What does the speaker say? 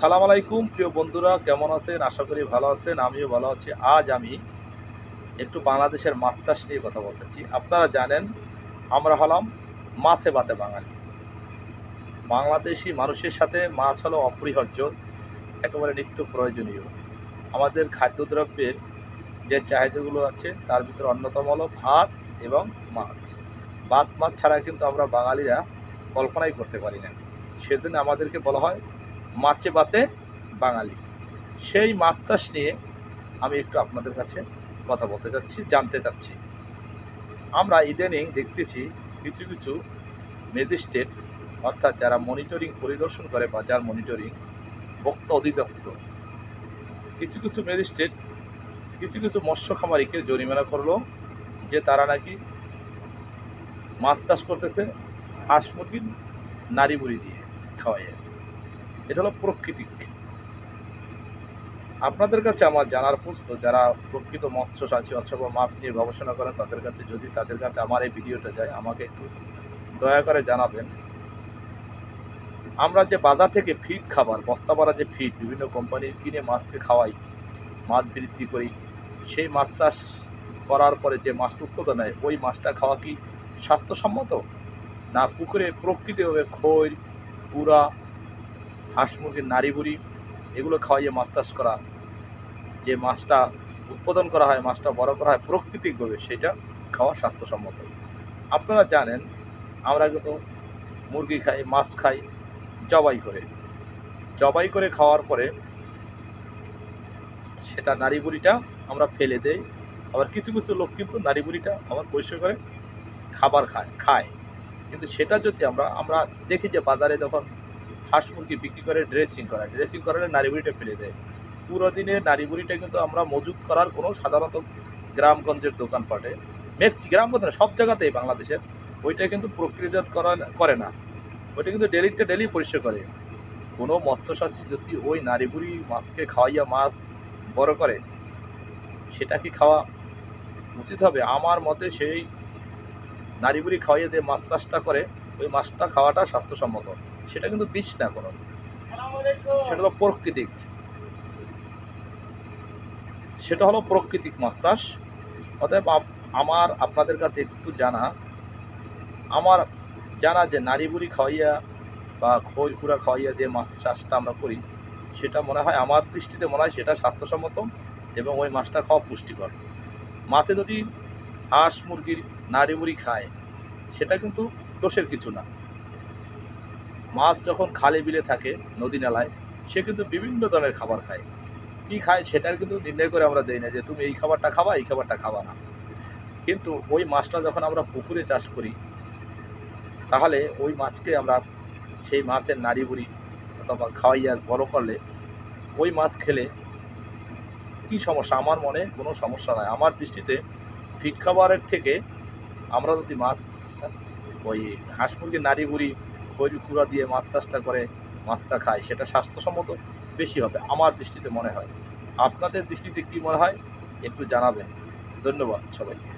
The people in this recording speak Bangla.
সালাম আলাইকুম, প্রিয় বন্ধুরা, কেমন আছেন? আশা করি ভালো আছেন, আমিও ভালো আছি। আজ আমি একটু বাংলাদেশের মাছ চাষ নিয়ে কথা বলতেছি আপনারা জানেন, আমরা হলাম মাছে বাতে বাঙালি। বাংলাদেশি মানুষের সাথে মাছ হলো অপরিহার্য, একেবারে নিত্য প্রয়োজনীয়। আমাদের খাদ্যদ্রব্যের যে চাহিদাগুলো আছে, তার ভিতরে অন্যতম হলো ভাত এবং মাছ। ভাত, মাছ ছাড়া কিন্তু আমরা বাঙালিরা কল্পনাই করতে পারি না। সেজন্য আমাদেরকে বলা হয় মাছে বাতে বাঙালি। সেই মাছ চাষ নিয়ে আমি একটু আপনাদের কাছে কথা বলতে চাচ্ছি, জানতে চাচ্ছি। আমরা ইদানিং দেখতেছি কিছু কিছু ম্যাজিস্ট্রেট অর্থাৎ যারা মনিটরিং পরিদর্শন করে বাজার মনিটরিং বক্তা অধিদপ্তর, কিছু কিছু ম্যাজিস্ট্রেট কিছু কিছু মৎস্য খামারিকে জরিমানা করল যে তারা নাকি মাছ চাষ করতেছে হাঁস মুরগির নারী বুড়ি দিয়ে খাওয়াইয়ে। এটা হলো প্রকৃতিক। আপনাদের কাছে আমার জানার প্রশ্ন, যারা প্রকৃত মৎস্য চাষি অথবা মাছ নিয়ে গবেষণা করেন, তাদের কাছে যদি তাদের কাছে আমার এই ভিডিওটা যায়, আমাকে একটু দয়া করে জানাবেন। আমরা যে বাজার থেকে ফিড খাবার, বস্তা ভরা যে ফিড বিভিন্ন কোম্পানির কিনে মাছকে খাওয়াই, মাছ বৃদ্ধি করি, সেই মাছ চাষ করার পরে যে মাছটা উৎপাদন হয়, ওই মাছটা খাওয়া কি স্বাস্থ্যসম্মত? না পুকুরে প্রকৃতিভাবে খৈর পুরা হাঁস মুরগির নাড়ি বুড়ি এগুলো খাওয়াইয়ে মাছ চাষ করা, যে মাছটা উৎপাদন করা হয়, মাছটা বড় করা হয়, প্রকৃতিকভাবে সেটা খাওয়া স্বাস্থ্যসম্মত। আপনারা জানেন, আমরা কিন্তু মুরগি খাই, মাছ খাই জবাই করে। জবাই করে খাওয়ার পরে সেটা নাড়ি বুড়িটা আমরা ফেলে দেই, আবার কিছু কিছু লোক কিন্তু নাড়ি বুড়িটা আবার পরিষ্কার করে খাবার খায় খায়। কিন্তু সেটা যদি আমরা আমরা দেখি যে বাজারে যখন হাঁস মুরগি বিক্রি করে ড্রেসিং করা। ড্রেসিং করালে নারী বুড়িটা ফেলে দেয়। পুরো দিনে নারী বুড়িটা কিন্তু আমরা মজুত করার কোনো সাধারণত গ্রামগঞ্জের দোকানপাটে মেক্স সব জায়গাতেই বাংলাদেশের। ওইটা কিন্তু প্রক্রিয়াজাত করা করে না। ওইটা কিন্তু ডেলিটা ডেলি পরিষ্কার করে। কোনো মৎস্যসাচী যদি ওই নারী বুড়ি মাছকে খাওয়াইয়া মাছ বড় করে, সেটা কি খাওয়া উচিত হবে? আমার মতে সেই নারী বুড়ি খাওয়াইয়ে যে মাছ চাষটা করে, ওই মাছটা খাওয়াটা স্বাস্থ্যসম্মত। সেটা কিন্তু বিষ না কোনো। সেটা হলো প্রকৃতিক। সেটা হলো প্রাকৃতিক মাছ চাষ অতএব আমার আপনাদের কাছে একটু জানা। আমার জানা যে নারী বুড়ি খাওয়াইয়া বা খই খুঁড়া খাওয়াইয়া যে মাছ চাষটা আমরা করি সেটা মনে হয় আমার দৃষ্টিতে মনে হয় সেটা স্বাস্থ্যসম্মত এবং ওই মাছটা খাওয়া পুষ্টিকর। মাছে যদি হাঁস মুরগির নারী বুড়ি খায় সেটা কিন্তু দোষের কিছু না। মাছ যখন খালে বিলে থাকে নদী নালায়, সে কিন্তু বিভিন্ন ধরনের খাবার খায়। কী খায় সেটার কিন্তু নির্ণয় করে আমরা দেই না যে তুমি এই খাবারটা খাবা, এই খাবারটা খাবা না। কিন্তু ওই মাছটা যখন আমরা পুকুরে চাষ করি, তাহলে ওই মাছকে আমরা সেই মাছের নাড়ি বুড়ি অথবা খাওয়াইয়া বড় করলে ওই মাছ খেলে কী সমস্যা? আমার মনে কোনো সমস্যা নাই। আমার দৃষ্টিতে ফিট খাবারের থেকে আমরা যদি মাছ, ওই হাঁস মুরগির নাড়ি বুড়ি খৈরি কুড়া দিয়ে মাছ চাষটা করে, মাছটা খায়, সেটা স্বাস্থ্যসম্মত বেশি হবে, আমার দৃষ্টিতে মনে হয়। আপনাদের দৃষ্টিতে কী মনে হয়? একটু জানাবেন। ধন্যবাদ সবাইকে।